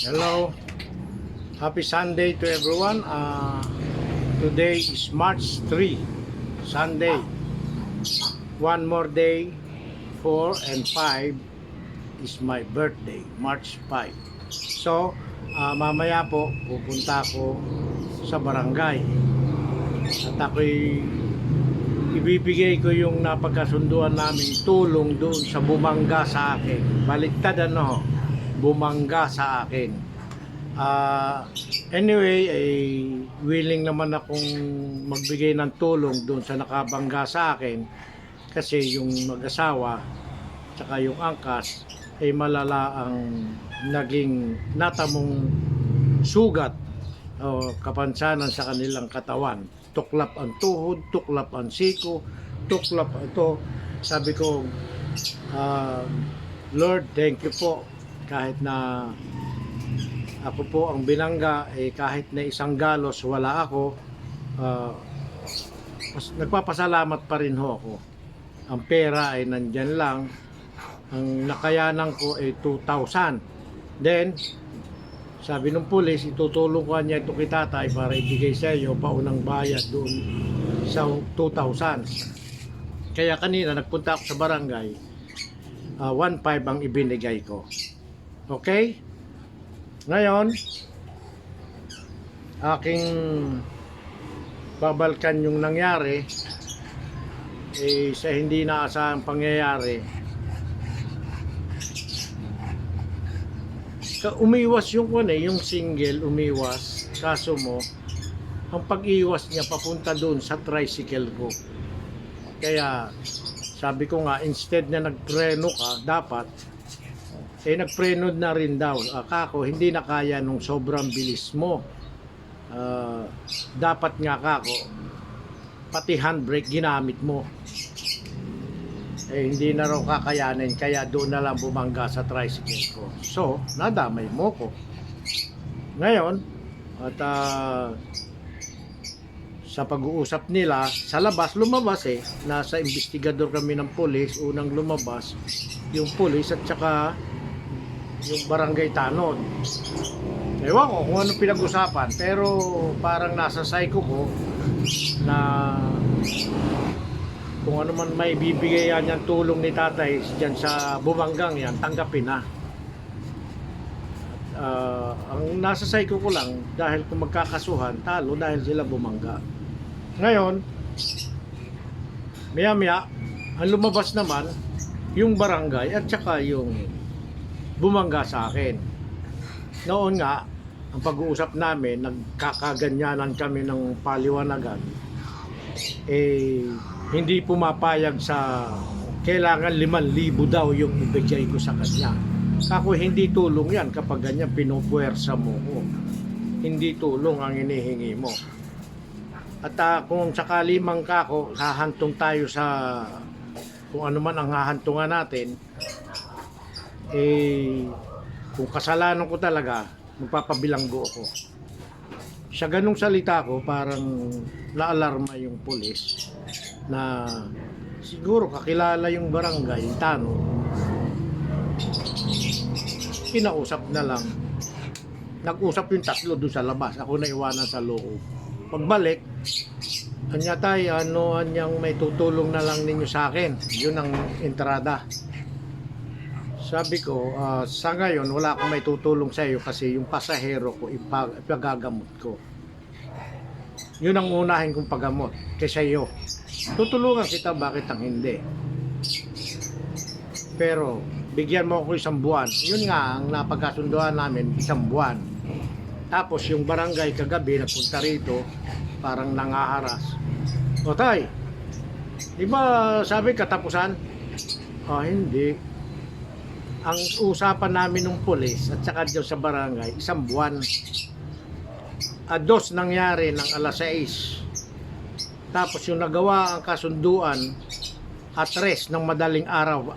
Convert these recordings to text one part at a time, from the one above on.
Hello. Happy Sunday to everyone. Uh, today is March 3, Sunday. One more day, 4 and 5 is my birthday, March 5. So, uh, mamaya po pupunta ako sa barangay. At ako'y ibibigay ko yung napagkasunduan naming tulong doon sa bumangga sa akin. Baliktad ano, bumangga sa akin. Ah, anyway, ay willing naman akong magbigay ng tulong doon sa nakabangga sa akin kasi yung mag-asawa tsaka yung angkas ay malala ang naging natamong sugat o kapansanan sa kanilang katawan. Tuklap ang tuhod, tuklap ang siko, tuklap ito. Sabi ko, ah, Lord, thank you po kahit na ako po ang binangga eh kahit na isang galos wala ako. Mas- nagpapasalamat pa rin ho ako. Ang pera ay nandyan lang. Ang nakayanan ko ay 2,000 then sabi ng pulis itutulong ko niya ito kay tatay para ibigay sa iyo paunang bayad doon sa 2,000 kaya kanina nagpunta ako sa barangay. Ah, 1,500 ang ibinigay ko okay ngayon, aking babalkan yung nangyari eh, sa hindi naasahang pangyayari. Ka- Umiwas yung kung eh, yung single umiwas. Kaso mo, ang pag-iwas niya papunta doon sa tricycle ko. Kaya sabi ko nga, instead na nagpreno ka, dapat eh nagpreno na rin daw. Ako, hindi na kaya nung sobrang bilis mo. Ah, dapat nga kako, pati handbrake ginamit mo. Eh, hindi na raw kakayanin, kaya doon na lang bumangga sa tricycle ko. So, nadamay mo ko. Ngayon, at ah, sa pag-uusap nila, sa labas, lumabas eh. Nasa investigador kami ng polis, unang lumabas, yung polis at saka yung barangay Tanod. Ewan ko kung ano pinag-usapan, pero parang nasa psycho ko na kung ano man may bibigay yan yung tulong ni tatay dyan sa bumanggang yan, tanggapin na. Ah, ang nasa psycho ko lang, dahil kung magkakasuhan, talo dahil sila bumangga. Ngayon, maya maya, ang lumabas naman, yung barangay at saka yung bumangga sa akin. Noon nga, ang pag-uusap namin, nagkakaganyanan kami ng paliwanagan. Eh, hindi pumapayag sa kailangan 5,000 daw yung ibigay ko sa kanya. Kako hindi tulong yan kapag ganyan pinupuwersa mo ko. Hindi tulong ang inihingi mo. At ah, kung sakali mang kako, hahantong tayo sa kung ano man ang hahantungan natin, eh, kung kasalanan ko talaga, magpapabilanggo ako. Sa ganung salita ko, parang naalarma yung pulis na siguro kakilala yung barangay, Tano. Kinausap na lang. Nag-usap yung tatlo doon sa labas. Ako na iwanan sa loob. Pagbalik, anya tay, ano anyang may tutulong na lang ninyo sa akin. Yun ang entrada. Sabi ko, ah, sa ngayon, wala akong may tutulong sa iyo kasi yung pasahero ko, ipag, ipagagamot ko. Yun ang unahin kong paggamot kaysa iyo. Tutulungan kita, bakit ang hindi? Pero, bigyan mo ako isang buwan. Yun nga, ang napagkasunduan namin, isang buwan. Tapos yung barangay kagabi, nagpunta rito, parang nangaharas. O tay, di ba sabi katapusan? Ah, hindi ang usapan namin ng pulis at saka dyan sa barangay, isang buwan. A dos nangyari ng alas 6. Tapos yung nagawa ang kasunduan at res ng madaling araw,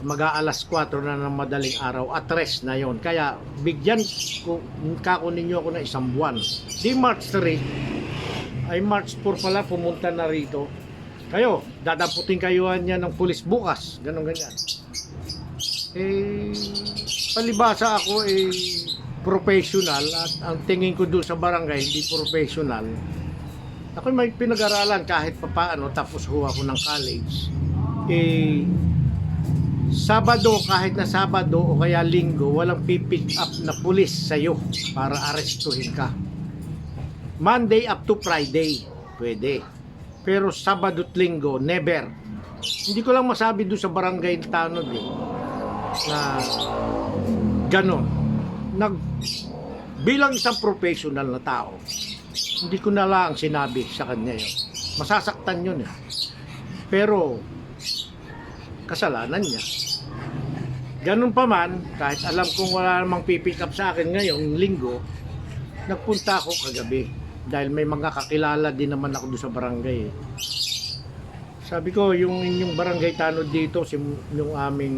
mag-aalas 4 na ng madaling araw, at res na yon. Kaya bigyan ko, kako ninyo ako ng isang buwan. Di March 3, ay March 4 pala pumunta na rito. Kayo, dadaputin kayo niya ng pulis bukas. Ganon ganyan eh palibasa ako eh professional at ang tingin ko doon sa barangay hindi professional. Ako may pinag-aralan kahit papaano tapos ho ako ng college. Eh, Sabado kahit na Sabado o kaya Linggo walang pipick up na pulis sa'yo para arestuhin ka. Monday up to Friday, pwede. Pero Sabado at Linggo, never. Hindi ko lang masabi doon sa barangay Tanod eh, na ganon. Nag, bilang isang professional na tao, hindi ko na lang sinabi sa kanya yun. Masasaktan yun eh. Pero, kasalanan niya. Ganun pa man, kahit alam kong wala namang pipick up sa akin ngayong linggo, nagpunta ako kagabi. Dahil may mga kakilala din naman ako doon sa barangay. eh. Sabi ko, yung inyong barangay tanod dito, si, yung aming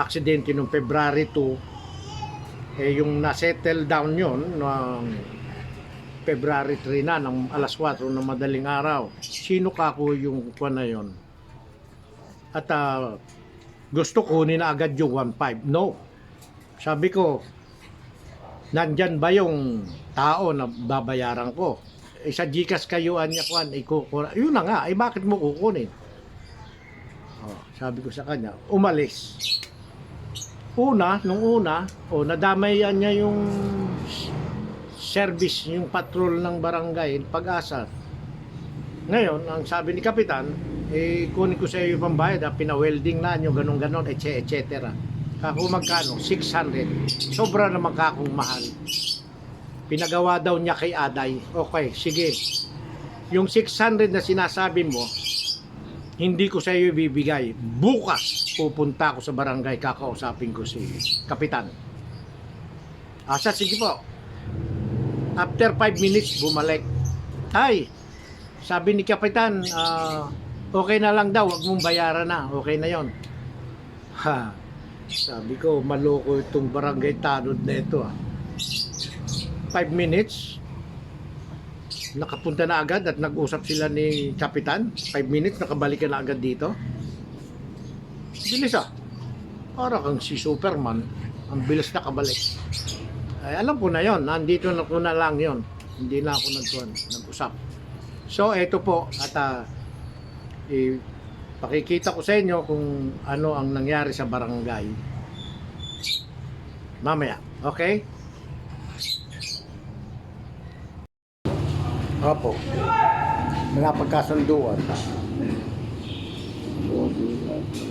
aksidente noong February 2, eh yung na-settle down yon ng February 3 na, ng alas 4 ng madaling araw. Sino ka ko yung kuwan na yon? At ah, gusto kunin na agad yung 1.5. No. Sabi ko, nandyan ba yung tao na babayaran ko? Eh, sa Gcash kayuan niya kuan, ikukura. Yun na nga, eh bakit mo kukunin? Oh, sabi ko sa kanya, umalis. Una, nung una, oh, nadamayan niya yung service, yung patrol ng barangay, pag-asa. Ngayon, ang sabi ni Kapitan, eh, kunin ko sa iyo yung pambayad, ha, pina-welding na nyo, ganun-ganon, etc. etc. Kako magkano? 600. Sobra naman kakong mahal. Pinagawa daw niya kay Aday. Okay, sige. Yung 600 na sinasabi mo, hindi ko sa iyo ibibigay. Bukas, pupunta ako sa barangay, kakausapin ko si Kapitan. Asa, sige po. After 5 minutes, bumalik. Ay, sabi ni Kapitan, ah, okay na lang daw, wag mong bayaran na. Okay na yon. Ha, sabi ko, maloko itong barangay tanod na ito ah. 5 minutes, nakapunta na agad at nag-usap sila ni Kapitan. 5 minutes, nakabalik ka na agad dito. Bilis ah. Para kang si Superman. Ang bilis nakabalik. Ay, alam ko na yon Nandito na ko na lang yon Hindi na ako nag nag-usap. So, eto po. At ah, eh, pakikita ko sa inyo kung ano ang nangyari sa barangay. Mamaya. Okay? Opo. Mga pagkasunduan. Lari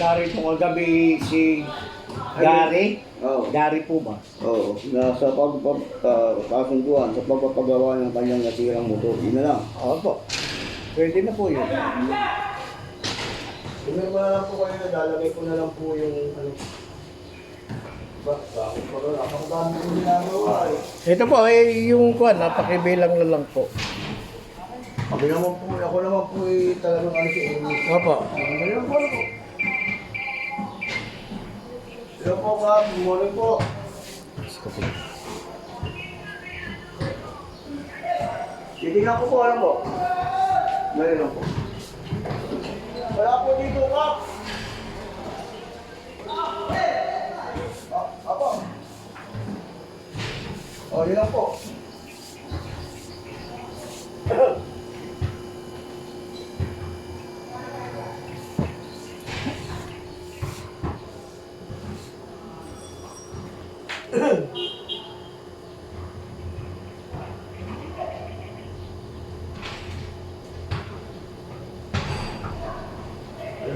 po kagabi si Gary. Oo. Gary po ba? Oo. Na sa pagpapasunduan, sa pagpapagawa ng kanyang nasirang motor. Yun na lang. Opo. Pwede na po yun. Pumirma na lang po kayo na lalagay ko na lang po yung ano. Ba, bakit pa rin? Ang dami ko ginagawa eh. Ito po, eh, yung kuan, napakibilang na lang po. Ako naman po, ako naman po eh, talagang ano si Amy. Opo. Ano lang po? Hello po, Kap. Good morning po. Titignan ko po, ano po? Ngayon lang po. Wala po dito, Kap. Ah, apo. Oh, yun lang po. Alam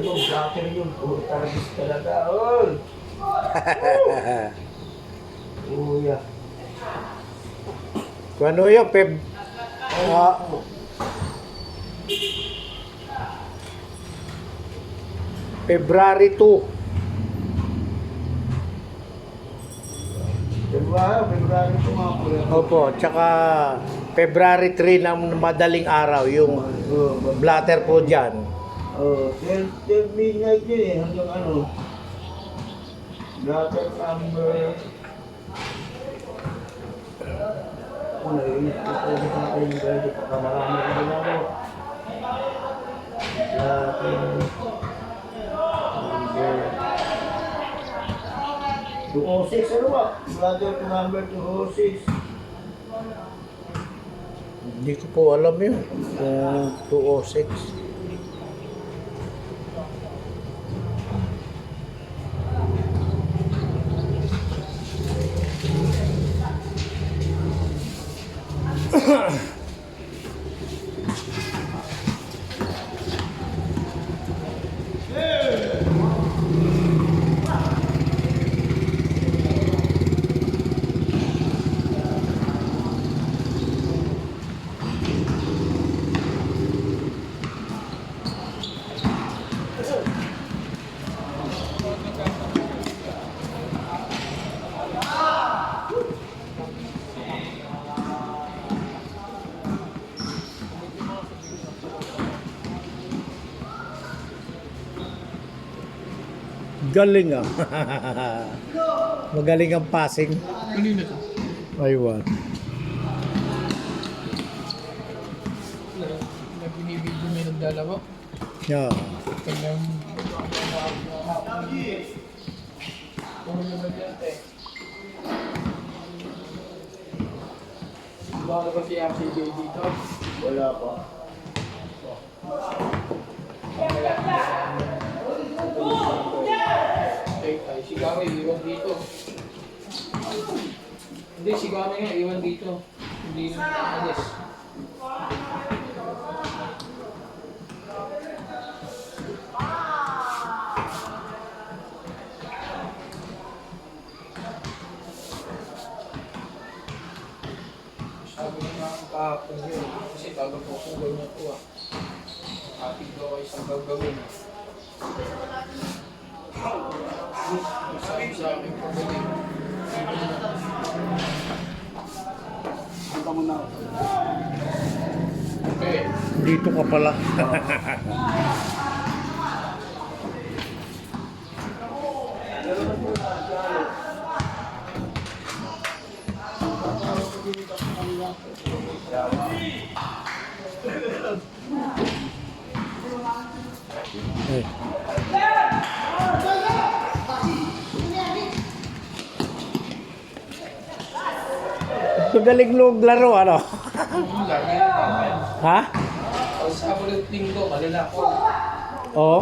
mo, vlogger yun. Targis talaga. Ol! Uya. Kung ano yun, Peb? Ah, February 2. February, February ito nga po. Opo, tsaka February 3 ng madaling araw, yung Oo, blatter po dyan. Oh, till, till midnight yun eh, hanggang ano. Blatter number... Ano yun? Ito sa akin pwede pagka marami na ginagawa. Blatter... Number... 206, ano ba? Blatter number 206. Hindi ko po alam yun. Kung 206. Galing ah. Magaling ang passing. Kanina to. Aywan. Na binibidyo may nagdalawa. Yeah. Kanyang... Puro naman yan, te. Baka ba si RCJ dito? Wala pa. Ay, ay, si Gami, iwan dito. Hindi, si Gami nga, iwan dito. Hindi na naalis. Sabi ko nga kahapon yun, kasi bago po kung gawin ito ah. Ating daw ay isang gagawin. Sa akin pagaling. Punta mo na. Okay. Dito ka pala. Eh. Magaling nung laro, ano? Ha? Sabado at Linggo, malala ko. Oo.